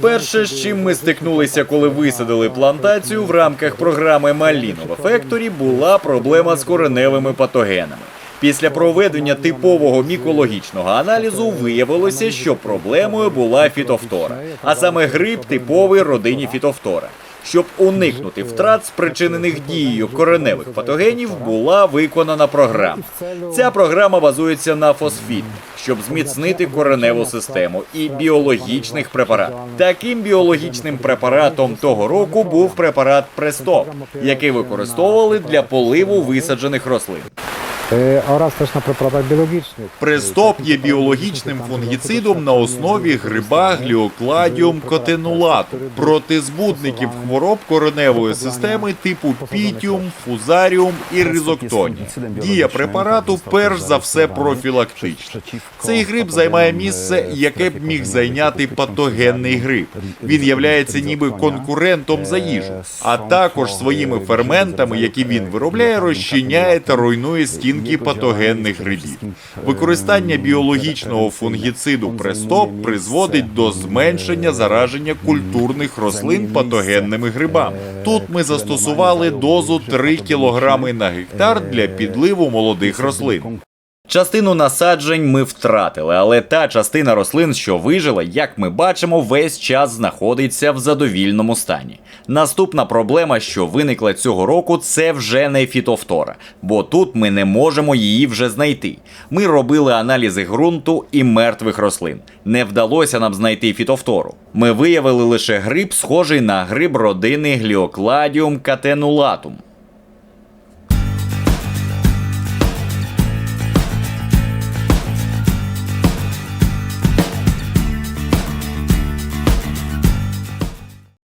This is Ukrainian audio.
Перше, з чим ми стикнулися, коли висадили плантацію в рамках програми Малінова Фекторі, була проблема з кореневими патогенами. Після проведення типового мікологічного аналізу виявилося, що проблемою була фітофтора, а саме гриб типовий родині фітофтора. Щоб уникнути втрат, спричинених дією кореневих патогенів, була виконана програма. Ця програма базується на фосфіт, щоб зміцнити кореневу систему і біологічних препаратів. Таким біологічним препаратом того року був препарат Престоп, який використовували для поливу висаджених рослин. Е, oraz też na preparatach biologicznych. Престоп є біологічним фунгіцидом на основі гриба гліокладіум котенулату проти збудників хвороб кореневої системи типу пітіум, фузаріум і ризоктонія. Дія препарату перш за все профілактична. Цей гриб займає місце, яке б міг зайняти патогенний гриб. Він являється ніби конкурентом за їжу, а також своїми ферментами, які він виробляє, розчиняє та руйнує стінки патогенних грибів. Використання біологічного фунгіциду престоп призводить до зменшення зараження культурних рослин патогенними грибами. Тут ми застосували дозу 3 кг на гектар для підливу молодих рослин. Частину насаджень ми втратили, але та частина рослин, що вижила, як ми бачимо, весь час знаходиться в задовільному стані. Наступна проблема, що виникла цього року, це вже не фітофтора, бо тут ми не можемо її вже знайти. Ми робили аналізи ґрунту і мертвих рослин. Не вдалося нам знайти фітофтору. Ми виявили лише гриб, схожий на гриб родини гліокладіум катенулатум.